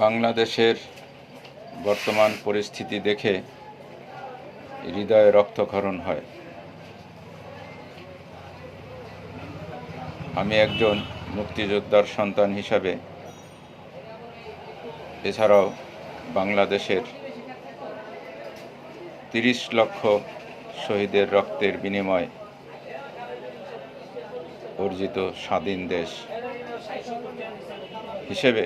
বাংলাদেশের বর্তমান পরিস্থিতি দেখে হৃদয়ে রক্তক্ষরণ হয়। আমি একজন মুক্তিযোদ্ধার সন্তান হিসাবে এছাড়াও বাংলাদেশের তিরিশ লক্ষ শহীদের রক্তের বিনিময় অর্জিত স্বাধীন দেশ হিসেবে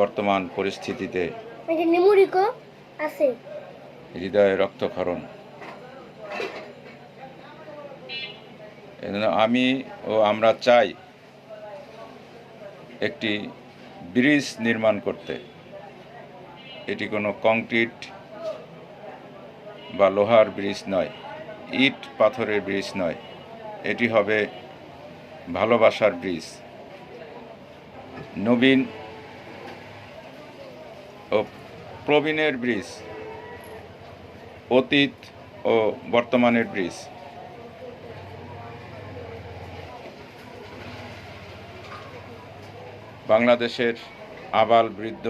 বর্তমান পরিস্থিতিতে হৃদয়ে রক্তক্ষরণ। আমি ও আমরা চাই একটি ব্রিজ নির্মাণ করতে। এটি কোনো কংক্রিট বা লোহার ব্রিজ নয় ইট পাথরের ব্রিজ নয়। এটি হবে ভালোবাসার ব্রিজ। নবীন ও প্রবীণের ব্রিজ, অতীত ও বর্তমানের ব্রিজ। বাংলাদেশের আবাল বৃদ্ধ,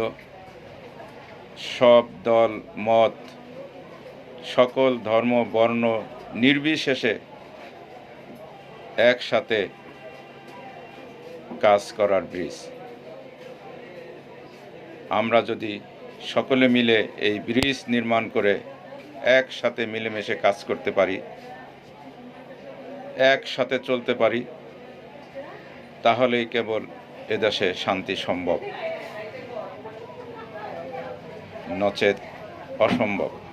সব দল, মত, সকল ধর্ম, বর্ণ নির্বিশেষে একসাথে কাজ করার ব্রিজ। আমরা যদি সকলে মিলে এই ব্রিজ নির্মাণ করে একসাথে মিলেমিশে কাজ করতে পারি, একসাথে চলতে পারি, তাহলেই কেবল এদেশে শান্তি সম্ভব। নচেত অসম্ভব।